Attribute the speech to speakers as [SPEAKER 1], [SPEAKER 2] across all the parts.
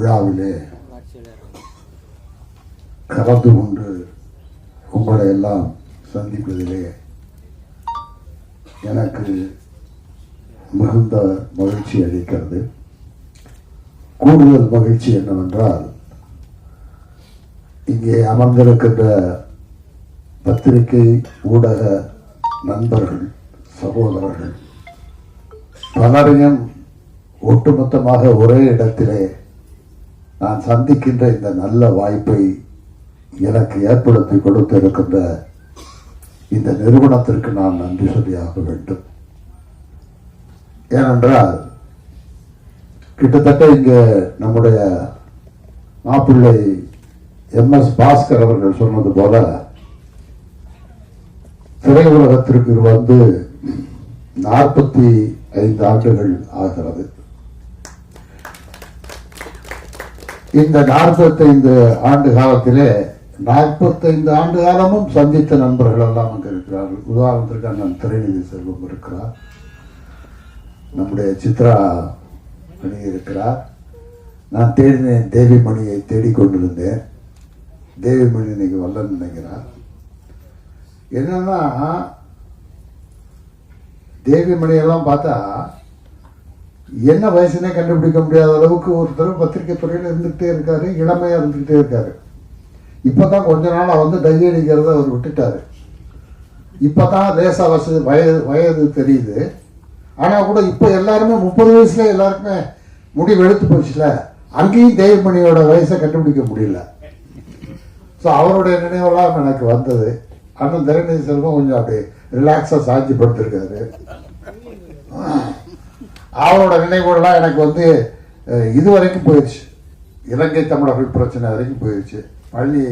[SPEAKER 1] விழாவிலே கலந்து கொண்டு உங்களை எல்லாம் சந்திப்பதிலே எனக்கு மிகுந்த மகிழ்ச்சி அளிக்கிறது. கூடுதல் மகிழ்ச்சி என்னவென்றால் இங்கே அமர்ந்திருக்கின்ற பத்திரிகை ஊடக நண்பர்கள் சகோதரர்கள் பலரையும் ஒட்டுமொத்தமாக ஒரே இடத்திலே நான் சந்திக்கின்ற இந்த நல்ல வாய்ப்பை எனக்கு ஏற்படுத்தி கொடுத்திருக்கின்ற இந்த நிறுவனத்திற்கு நான் நன்றி சொல்லியாக வேண்டும். ஏனென்றால் கிட்டத்தட்ட இங்கே நம்முடைய மாப்பிள்ளை எம் எஸ் பாஸ்கர் அவர்கள் சொன்னது போல திரையுலகத்திற்கு வந்து நாற்பத்தி ஐந்து ஆண்டுகள் ஆகிறது. இந்த நாற்பத்தைந்து ஆண்டு காலத்திலே நாற்பத்தைந்து ஆண்டு காலமும் சந்தித்த நண்பர்கள் எல்லாம் அங்கே இருக்கிறார்கள். உதாரணத்திற்கு அண்ணன் திரைநிதி செல்வம் இருக்கிறார். நம்முடைய சித்ரா மணி இருக்கிறார். நான் தேடினேன் தேவி மணியை தேடிக்கொண்டிருந்தேன் தேவிமணி இன்னைக்கு வரலன்னு நினைக்கிறார். என்னன்னா தேவி மணியெல்லாம் பார்த்தா என்ன வயசுனே கண்டுபிடிக்க முடியாத அளவுக்கு ஒருத்தர் பத்திரிகை துறையில் இருந்துகிட்டே இருக்காரு இளமையாக இருந்துகிட்டே இருக்காரு. இப்பதான் கொஞ்ச நாளாக வந்து டை அடிக்கிறத அவர் விட்டுட்டாரு. இப்பதான் லேசா வசதி வயது வயது தெரியுது. ஆனால் கூட இப்போ எல்லாருமே முப்பது வயசுல எல்லாருக்குமே முடிவு எடுத்து போச்சுல அங்கேயும் தேவமணியோட வயசை கண்டுபிடிக்க முடியல. ஸோ அவருடைய நினைவெல்லாம் எனக்கு வந்தது. ஆனால் திரைநிதி செல்வம் கொஞ்சம் அப்படி ரிலாக்ஸாக சாட்சி படுத்திருக்காரு அவரோட நினைவுகள்லாம் எனக்கு வந்து இது வரைக்கும் போயிடுச்சு. இலங்கை தமிழர்கள் பிரச்சனை வரைக்கும் போயிடுச்சு. பள்ளி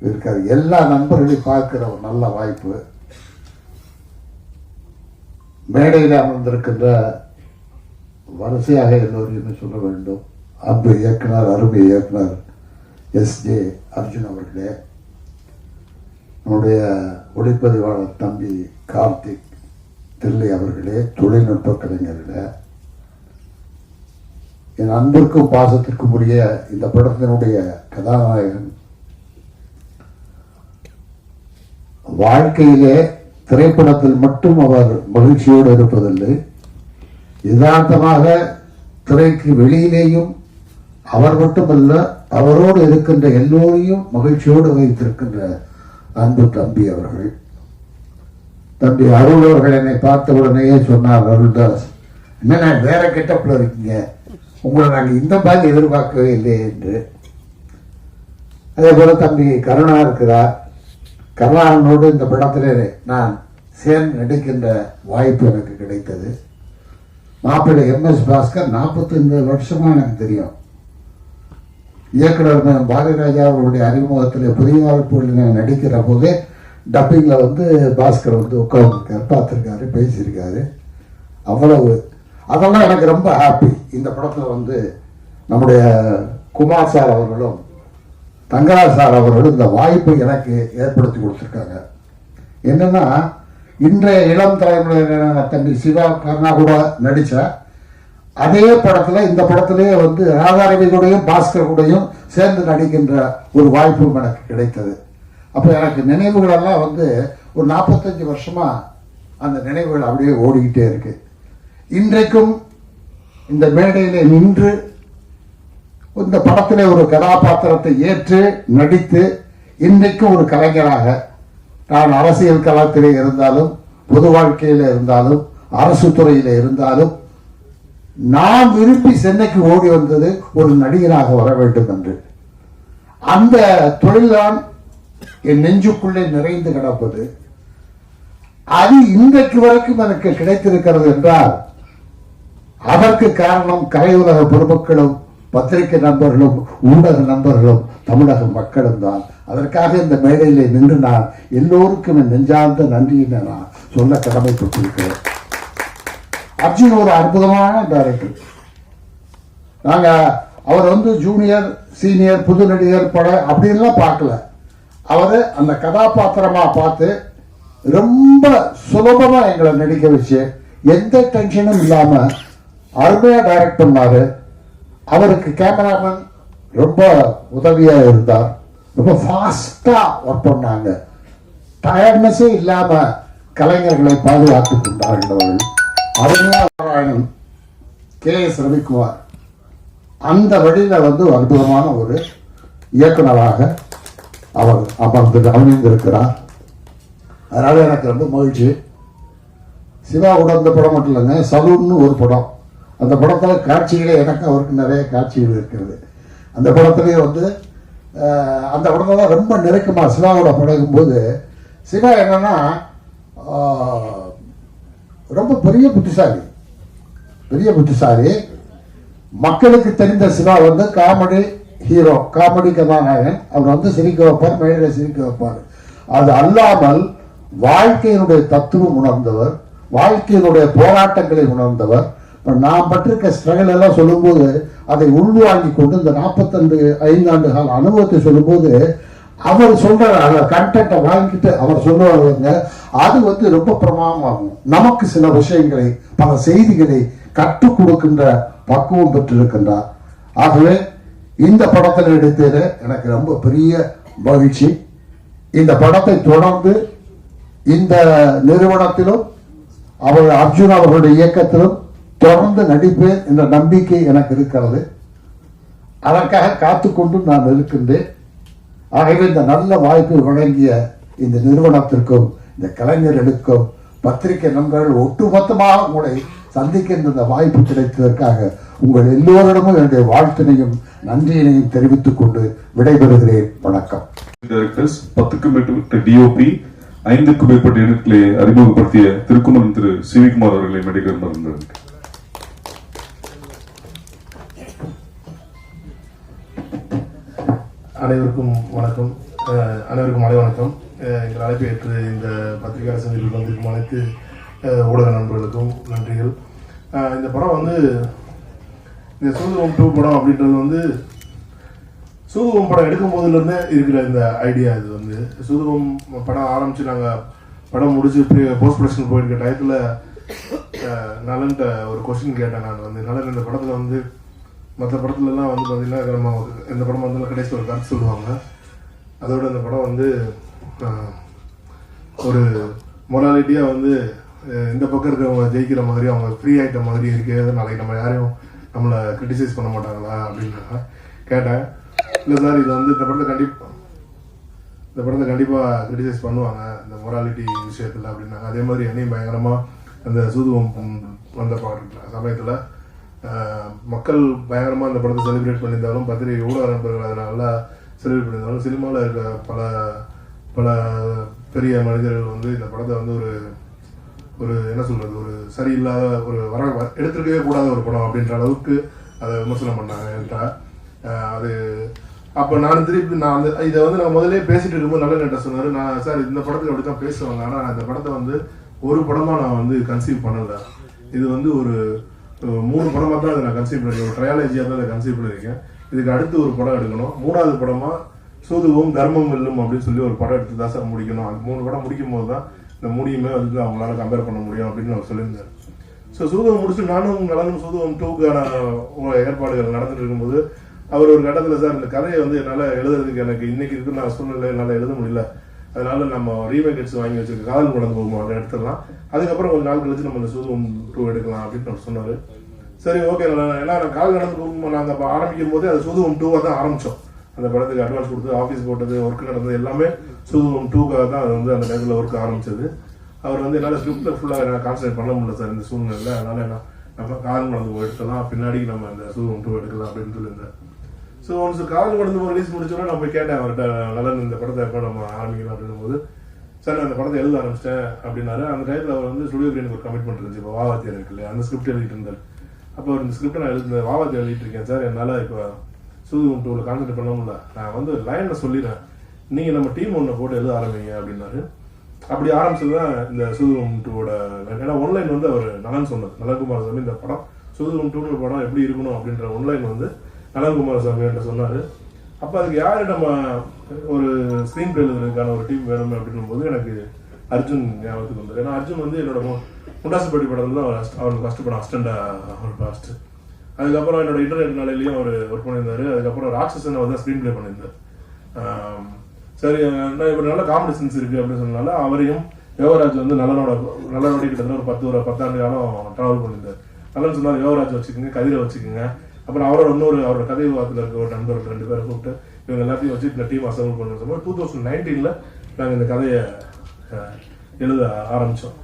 [SPEAKER 1] இருக்காது எல்லா நண்பர்களையும் பார்க்கிற ஒரு நல்ல வாய்ப்பு. மேடையில் அமர்ந்திருக்கின்ற வரிசையாக எல்லோரையுமே சொல்ல வேண்டும்? அன்பு இயக்குனர் அருமை இயக்குனர் எஸ். ஜே. அர்ஜுன் அவர்களே நம்முடைய ஒளிப்பதிவாளர் தம்பி கார்த்திக் தில்லை அவர்களே தொழில்நுட்ப கலைஞர்களே என் அன்பிற்கும் பாசத்திற்கும் உரிய இந்த படத்தினுடைய கதாநாயகன் வாழ்க்கையிலே திரைப்படத்தில் மட்டும் அவர் மகிழ்ச்சியோடு இருப்பதில்லை. யதார்த்தமாக திரைக்கு வெளியிலேயும் அவர் மட்டுமல்ல அவரோடு இருக்கின்ற எல்லோரையும் மகிழ்ச்சியோடு வைத்திருக்கின்ற அன்பு தம்பி அவர்கள். தம்பி அருள் அவர்கள் என்னை பார்த்த உடனேயே சொன்னார் அருள்தாஸ் என்ன வேற கெட்டப்பில் இருக்கீங்க? உங்களை நாங்கள் இந்த மாதிரி எதிர்பார்க்கவே இல்லை என்று. அதே போல தம்பி கருணா இருக்கிறார். கருணாகரனோடு இந்த படத்தில் நான் சேர்ந்து நடிக்கின்ற வாய்ப்பு எனக்கு கிடைத்தது. மாப்பிள்ளை எம். எஸ். பாஸ்கர் நாற்பத்தைந்து வருஷமாக எனக்கு தெரியும். இயக்குனர் ம. பாரதிராஜா அவருடைய அறிமுகத்தில் புதிய வாய்ப்புகளில் நான் நடிக்கிற போதே டப்பிங்கில் வந்து பாஸ்கர் வந்து உட்காந்துருக்காரு பார்த்துருக்காரு பேசியிருக்காரு. அவ்வளவு. அதெல்லாம் எனக்கு ரொம்ப ஹாப்பி இந்த படத்தில் வந்து நம்முடைய குமார் சார் அவர்களும் தங்கராஜ் சார் அவர்களும் இந்த வாய்ப்பை எனக்கு ஏற்படுத்தி கொடுத்துருக்காங்க. என்னென்னா இன்றைய இளம் தலைமுறையினர் தம்பி சிவா கருணா கூட நடித்தா அதே படத்தில் இந்த படத்திலேயே வந்து ராதாரவி கூடயும் பாஸ்கர் கூடயும் சேர்ந்து நடிக்கின்ற ஒரு வாய்ப்பும் எனக்கு கிடைத்தது. அப்போ எனக்கு நினைவுகளெல்லாம் வந்து ஒரு நாற்பத்தஞ்சு வருஷமாக அந்த நினைவுகள் அப்படியே ஓடிக்கிட்டே இருக்கு. இன்றைக்கும் இந்த மேடையில் நின்று இந்த படத்திலே ஒரு கதாபாத்திரத்தை ஏற்று நடித்து இன்றைக்கும் ஒரு கலைஞராக நான் அரசியல் களத்திலே இருந்தாலும் பொது வாழ்க்கையில் இருந்தாலும் அரசு துறையில் இருந்தாலும் நான் விரும்பி சென்னைக்கு ஓடி வந்தது ஒரு நடிகராக வர வேண்டும் என்று. அந்த தொழில்தான் என் நெஞ்சுக்குள்ளே நிறைந்து கிடப்பது அது இன்றைக்கு வரைக்கும் எனக்கு கிடைத்திருக்கிறது என்றால் அதற்கு காரணம் கலையுலக பொதுமக்களும் பத்திரிகை நண்பர்களும் ஊடக நண்பர்களும் தமிழக மக்களும் தான். அதற்காக இந்த மேடையிலே நின்று நான் எல்லோருக்கும் என் நெஞ்சார்ந்த நன்றியினை நான் சொல்ல கடமைப்பட்டிருக்கிறேன். அர்ஜுன் ஒரு அற்புதமான டைரக்டர் நாங்க அவர் வந்து ஜூனியர் சீனியர் புது நடிகர் பட அப்படின்லாம் பார்க்கல. அவர் அந்த கதாபாத்திரமா பார்த்து ரொம்ப சுலபமா எங்களை நடிக்க வச்சு எந்த டென்ஷனும் இல்லாம அருமையா டைரக்ட் பண்ணாரு. அவருக்கு கேமராமேன் ரொம்ப உதவியா இருந்தார். ரொம்ப ஃபாஸ்டா ஒர்க் பண்ணாங்க. டயர்ட்னஸே இல்லாம கலைஞர்களை பாதுகாத்துக் கொண்டார்கள் அவர்கள். அருமையா நாராயணன் கே எஸ் ரவிக்குமார். அந்த வழியில வந்து அற்புதமான ஒரு இயக்குனராக அவர் அமர்ந்து அமைந்திருக்கிறார் அதனால எனக்கு ரொம்ப மகிழ்ச்சி. சிவா கூட அந்த படம் மட்டும் இல்லைங்க சலூன்னு ஒரு படம். அந்த படத்தில் காட்சிகளே எனக்கு அவருக்கு நிறைய காட்சிகள் இருக்கிறது. அந்த படத்துலேயே வந்து அந்த படத்துல ரொம்ப நெருக்கமாக சிவாவோட பழகும்போது சிவா என்னன்னா ரொம்ப பெரிய புத்திசாலி. பெரிய புத்திசாலி. மக்களுக்கு தெரிந்த சிவா வந்து காமெடி ஹீரோ காமெடி கதாநாயகன். அவர் வந்து சிரிக்க வைப்பார் மேடையில சிரிக்க வைப்பார். அது அல்லாமல் வாழ்க்கையினுடைய தத்துவம் உணர்ந்தவர் வாழ்க்கையினுடைய போராட்டங்களை உணர்ந்தவர். இப்போ நான் பட்டிருக்க ஸ்ட்ரகல் எல்லாம் சொல்லும்போது அதை உள்வாங்கி கொண்டு இந்த நாற்பத்தஞ்சு ஐந்தாண்டு கால அனுபவத்தை சொல்லும்போது அவர் சொல்ற அந்த கண்டென்ட்டை வாங்கிட்டு அவர் சொல்லுவாங்க அது வந்து ரொம்ப பிரமாதமாகும். நமக்கு சில விஷயங்களை பல செய்திகளை கற்றுக் கொடுக்கின்ற பக்குவம் பெற்றிருக்கின்றார். ஆகவே இந்த படத்தில் எடுத்தது எனக்கு ரொம்ப பெரிய மகிழ்ச்சி. இந்த படத்தை தொடர்ந்து இந்த நிறுவனத்திலும் அவர் அர்ஜுன் அவர்களுடைய இயக்கத்திலும் தொடர்ந்து நடிப்பேன் என்ற நம்பிக்கை எனக்கு இருக்கிறது. அதற்காக காத்துக்கொண்டு நான் இருக்கின்றேன். ஆகவே இந்த நல்ல வாய்ப்பை வழங்கிய இந்த நிறுவனத்திற்கும் இந்த கலைஞர்களுக்கும் பத்திரிகை நண்பர்கள் ஒட்டுமொத்தமாக உங்களை சந்திக்கின்ற இந்த வாய்ப்பு கிடைத்ததற்காக உங்கள் எல்லோரிடமும் என்னுடைய வாழ்த்தினையும் நன்றியினையும் தெரிவித்துக் கொண்டு விடைபெறுகிறேன். வணக்கம்.
[SPEAKER 2] டைரக்டர்ஸ் பத்துக்கும் மேற்பட்ட டிஓபி ஐந்துக்கும் மேற்பட்ட யூனிட்களை அறிமுகப்படுத்திய திருக்குமரன் திரு. சிவிகுமார் அவர்களை மெடிக்கல் மருந்து
[SPEAKER 3] அனைவருக்கும் வணக்கம். அஹ் அனைவருக்கும் மலை வணக்கம். அஹ் எங்கள் அழைப்பை ஏற்று இந்த பத்திரிகை சந்தையில் வந்திருக்கும் அனைத்து அஹ் ஊடக நண்பர்களுக்கும் நன்றிகள். இந்த படம் வந்து இந்த சூதுவம் டூ படம் அப்படின்றது வந்து சூதுவம் படம் எடுக்கும் போதுலேருந்தே இருக்கிற இந்த ஐடியா இது வந்து. சூதுவம் படம் ஆரம்பித்து நாங்கள் படம் முடிச்சு போஸ்ட் ப்ரொடக்ஷன் போயிருக்க டயத்தில் நலன்ட்ட ஒரு கொஸ்டின் கேட்டேன் நான் வந்து. நலன் இந்த படத்தில் வந்து மற்ற படத்துலலாம் வந்து பார்த்தீங்கன்னா நம்ம இந்த படம் வந்தாலும் கடைசி ஒரு கருத்து சொல்லுவாங்க. அதோட இந்த படம் வந்து ஒரு மொராலிட்டியாக வந்து இந்த பக்கம் இருக்கிறவங்க ஜெயிக்கிற மாதிரி அவங்க ஃப்ரீ ஆகிட்ட மாதிரி இருக்கு நாளைக்கு நம்ம யாரையும் நம்மளை கிரிட்டிசைஸ் பண்ண மாட்டாங்களா அப்படின்னு கேட்டேன். இல்லை சார் இது வந்து இந்த படத்தை கண்டிப்பாக இந்த படத்தை கண்டிப்பாக கிரிட்டிசைஸ் பண்ணுவாங்க இந்த மொராலிட்டி விஷயத்தில் அப்படின்னாங்க அதே மாதிரி என்னையும் பயங்கரமாக அந்த சூதுவம் வந்த பாட்டு சமயத்தில் மக்கள் பயங்கரமாக அந்த படத்தை செலிப்ரேட் பண்ணியிருந்தாலும் பத்திரிகை ஊடக நண்பர்கள் அதை நல்லா செலிப்ரேட் பண்ணியிருந்தாலும் சினிமாவில் இருக்க பல பல பெரிய மனிதர்கள் வந்து இந்த படத்தை வந்து ஒரு ஒரு என்ன சொல்றது ஒரு சரியில்லாத ஒரு வர வ- எடுத்திருக்கவே கூடாத ஒரு படம் அப்படின்ற அளவுக்கு அதை விமர்சனம் பண்ணாங்க என்கிட்ட. அது அப்போ நான் திருப்பி நான் அந்த இதை வந்து நான் முதலே பேசிட்டு இருக்கும்போது நல்ல நேட்ட சொன்னார் நான் சார் இந்த படத்தில் அப்படி தான் பேசுவாங்க. ஆனால் நான் இந்த படத்தை வந்து ஒரு படமாக நான் வந்து கன்சீவ் பண்ணலை. இது வந்து ஒரு மூணு படமாக தான் அதை நான் கன்சீவ் பண்ணிருக்கேன் ஒரு ட்ரையாலஜியாக தான் அதை கன்சீவ் பண்ணியிருக்கேன். இதுக்கு அடுத்து ஒரு படம் எடுக்கணும். மூணாவது படமாக சூதுவும் தர்மம் வெல்லும் அப்படின்னு சொல்லி ஒரு படம் எடுத்து தான் சார் முடிக்கணும். அந்த மூணு படம் முடிக்கும் போது தான் இந்த முடியுமே வந்து அவங்களால கம்பேர் பண்ண முடியும் அப்படின்னு அவர் சொல்லியிருந்தார். ஸோ சூதுவம் முடிச்சு நானும் நலனும் சூதுவம் டூக்கான ஏற்பாடுகள் நடந்துட்டு இருக்கும்போது அவர் ஒரு கட்டத்தில் சார் இந்த கதையை வந்து என்னால் எழுதுறதுக்கு எனக்கு இன்னைக்கு இருக்கு நான் சூழ்நிலை என்னால் எழுத முடியல. அதனால நம்ம ரீமேக் எடுத்து வாங்கி வச்சிருக்க காதல் நடந்து போகும் அதை எடுத்துடலாம். அதுக்கப்புறம் கொஞ்சம் நாள் கழிச்சு நம்ம இந்த சூதுவம் டூ எடுக்கலாம் அப்படின்னு அவர் சொன்னார். சரி ஓகே நான் ஏன்னா நான் கால் நடந்து போகும்போது நாங்கள் ஆரம்பிக்கும் போதே அது சூதுவம் டூவாக தான் ஆரம்பித்தோம் அந்த படத்துக்கு அட்வான்ஸ் கொடுத்து ஆஃபீஸ் போட்டது ஒர்க் நடந்தது எல்லாமே சூதுவம். டூக்காக தான் அது வந்து அந்த நேரத்தில் ஒர்க் ஆரம்பிச்சது. அவர் வந்து என்னால் ஸ்கிரிப்டில் ஃபுல்லாக என்னால் கான்சன்ட்ரேட் பண்ண முடியல சார் இந்த சூழ்நிலையில். அதனால என்ன நம்ம கால் நடந்து எடுத்தலாம் எடுக்கலாம் பின்னாடி நம்ம அந்த சூதுவம் டூ எடுக்கலாம் அப்படின்னு சொல்லியிருந்தேன். ஸோ ஒன்ஸ் கால் கடந்து ரிலீஸ் முடிச்சோன்னா நான் போய் கேட்டேன் அவர்கிட்ட நலன் இந்த படத்தை எப்போ நம்ம ஆரம்பிக்கலாம்? அப்படின்னும் போது சார் நான் அந்த படத்தை எழுத ஆரம்பிச்சிட்டேன். அப்படின்னாரு. அந்த டயத்தில் அவர் வந்து ஸ்டுடியோ கிரீனுக்கு ஒரு கமிட்மெண்ட் இருந்துச்சு. இப்போ வாவாத்தியார் இருக்குல்ல அந்த ஸ்கிரிப்ட் எழுதிட்டு இருந்தார். அப்போ அவர் இந்த ஸ்கிரிப்ட் நான் எழுதி வாவாத்தி எழுதிட்டு இருக்கேன் சார் என்னால் இப்போ சூதுவம் டூவில் கான்சென்ட் பண்ண முடியல நான் வந்து லைனில் சொல்லிடுறேன். நீங்கள் நம்ம டீம் ஒன்றை போட்டு எழுத ஆரம்பிங்க அப்படின்னாரு. அப்படி ஆரம்பிச்சது தான் இந்த சூதுவம் டூவோட ஏன்னா ஒன்லைன் வந்து அவர் நலன் சொன்னார் நலன்குமார் சாமி இந்த படம். சூதுவம் டூ படம் எப்படி இருக்கணும் அப்படின்ற ஒன்லைன் வந்து நலன்குமார் சாமி என்கிட்ட சொன்னார். அப்போ அதுக்கு யார் நம்ம ஒரு ஸ்க்ரீன் பிளே எழுதுறதுக்கான ஒரு டீம் வேணும் அப்படின்னும் போது எனக்கு அர்ஜுன் ஞாபகத்துக்கு வந்தது. ஏன்னா அர்ஜுன் வந்து என்னோட முண்டாசுப்பட்டி படத்தில் தான் அவர் அவருக்கு ஃபஸ்ட்டு படம் அஸ்டண்டா அவர் ஃபஸ்ட்டு அதுக்கப்புறம் என்னோட இன்டர்நெட் நாளையிலையும் அவர் ஒர்க் பண்ணியிருந்தாரு. அதுக்கப்புறம் ராட்சசன் அவர் தான் ஸ்க்ரீன் ப்ளே பண்ணியிருந்தார் சரி நான் இப்போ நல்ல காமெடி சென்ஸ் இருக்கு அப்படின்னு சொன்னால அவரையும் யோகராஜ் வந்து நல்லனோட நல்லனோட கிட்டத்தட்ட ஒரு பத்து ஒரு பத்தாண்டு காலம் ட்ராவல் பண்ணியிருந்தார். நல்லன்னு சொன்னால் யோகராஜ் வச்சுக்கோங்க கதிரை வச்சுக்கோங்க. அப்புறம் அவரோட இன்னொரு அவரோட கதை விவாதத்தில் இருக்க ஒரு நண்பர்கள் ரெண்டு பேரை கூப்பிட்டு இவங்க எல்லாத்தையும் வச்சு இந்த டீம் அசம்பிள் பண்ணுறது டூ தௌசண்ட் நைன்டீனில் நாங்கள் இந்த கதையை எழுத ஆரம்பித்தோம்